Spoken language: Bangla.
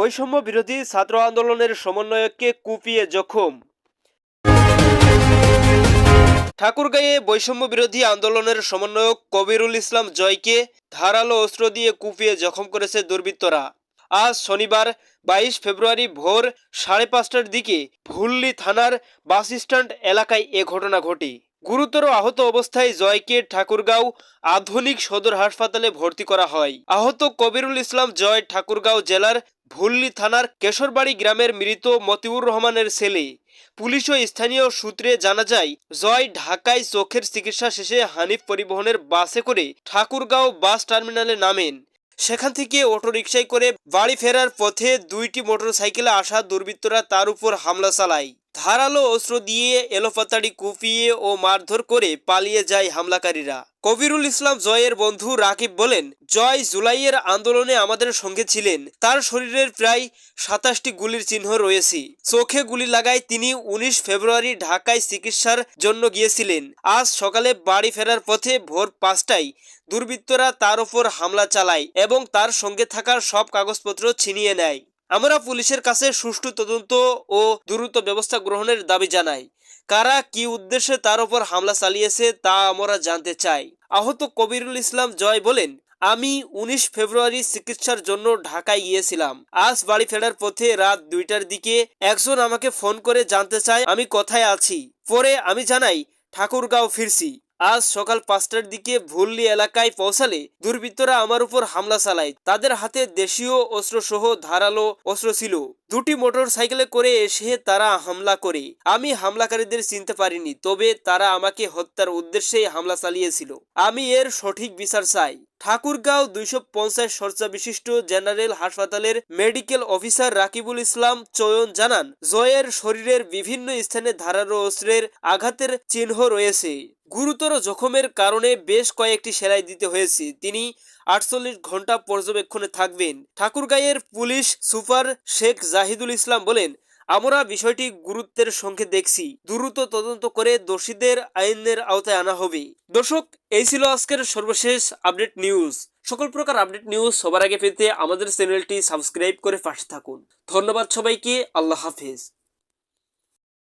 বৈষম্য বিরোধী ছাত্র আন্দোলনের সমন্বয়ককে কুপিয়ে জখম। ঠাকুরগাঁয়ে বৈষম্য বিরোধী আন্দোলনের সমন্বয়ক কবিরুল ইসলাম জয়কে ধারালো অস্ত্র দিয়ে কুপিয়ে জখম করেছে দুর্বৃত্তরা। আজ শনিবার, বাইশ ফেব্রুয়ারি ভোর সাড়ে পাঁচটার দিকে ভুল্লি থানার বাস স্ট্যান্ড এলাকায় এ ঘটনা ঘটে। গুরুতর আহত অবস্থায় জয়কে ঠাকুরগাঁও আধুনিক সদর হাসপাতালে ভর্তি করা হয়। আহত কবিরুল ইসলাম জয় ঠাকুরগাঁও জেলার ভুল্লি থানার কেশরবাড়ি গ্রামের মৃত মতিউর রহমানের ছেলে। পুলিশ ও স্থানীয় সূত্রে জানা যায়, জয় ঢাকায় চোখের চিকিৎসা শেষে হানিফ পরিবহনের বাসে করে ঠাকুরগাঁও বাস টার্মিনালে নামেন। সেখান থেকে অটোরিকশায় করে বাড়ি ফেরার পথে দুইটি মোটরসাইকেলে আসা দুর্বৃত্তরা তার উপর হামলা চালায়। ধারালো অস্ত্র দিয়ে এলোপাতাড়ি কুপিয়ে ও মারধর করে পালিয়ে যায় হামলাকারীরা। কবিরুল ইসলাম জয়ের বন্ধু রাকিব বলেন, জয় জুলাইয়ের আন্দোলনে আমাদের সঙ্গে ছিলেন। তার শরীরের প্রায় সাতাশটি গুলির চিহ্ন রয়েছে। চোখে গুলি লাগায় তিনি উনিশ ফেব্রুয়ারি ঢাকায় চিকিৎসার জন্য গিয়েছিলেন। আজ সকালে বাড়ি ফেরার পথে ভোর পাঁচটায় দুর্বৃত্তরা তার ওপর হামলা চালায় এবং তার সঙ্গে থাকার সব কাগজপত্র ছিনিয়ে নেয়। আমরা পুলিশের কাছে সুষ্ঠু তদন্ত ও দ্রুত ব্যবস্থা গ্রহণের দাবি জানাই। কারা কি উদ্দেশ্যে তার উপর হামলা চালিয়েছে তা আমরা জানতে চাই। আহত কবিরুল ইসলাম জয় বলেন, আমি উনিশ ফেব্রুয়ারি চিকিৎসার জন্য ঢাকায় গিয়েছিলাম। আজ বাড়ি ফেরার পথে রাত দুইটার দিকে একজন আমাকে ফোন করে জানতে চায় আমি কোথায় আছি। পরে আমি জানাই, ঠাকুরগাঁও ফিরছি। আজ সকাল পাঁচটার দিকে ভুল্লি এলাকায় পৌঁছালে দুর্বৃত্তরা আমার উপর হামলা চালায়। তাদের হাতে দেশীয় অস্ত্রসহ ধারালো অস্ত্র ছিল। দুটি মোটর সাইকেলে করে এসে তারা হামলা করে। আমি হামলাকারীদের চিনতে পারিনি, তবে তারা আমাকে হত্যার উদ্দেশ্যে হামলা চালিয়েছিল। আমি এর সঠিক বিচার চাই। ঠাকুরগাঁও দুইশো পঞ্চাশ শয্যা বিশিষ্ট জেনারেল হাসপাতালের মেডিকেল অফিসার রাকিবুল ইসলাম চয়ন জানান, জয়ের শরীরের বিভিন্ন স্থানে ধারালো অস্ত্রের আঘাতের চিহ্ন রয়েছে। গুরুতর জখমের কারণে বেশ কয়েকটি সেলাই দিতে হয়েছে। তিনি আটচল্লিশ ঘণ্টা পর্যবেক্ষণে থাকবেন। ঠাকুরগাঁয়ের পুলিশ সুপার শেখ জাহিদুল ইসলাম বলেন, আমরা বিষয়টি গুরুত্বের সঙ্গে দেখছি। দ্রুত তদন্ত করে দোষীদের আইনের আওতায় আনা হবে। দর্শক, এই ছিল আজকের সর্বশেষ আপডেট নিউজ। সকল প্রকার আপডেট নিউজ সবার আগে পেতে আমাদের চ্যানেলটি সাবস্ক্রাইব করে পাশে থাকুন। ধন্যবাদ সবাইকে। আল্লাহ হাফেজ।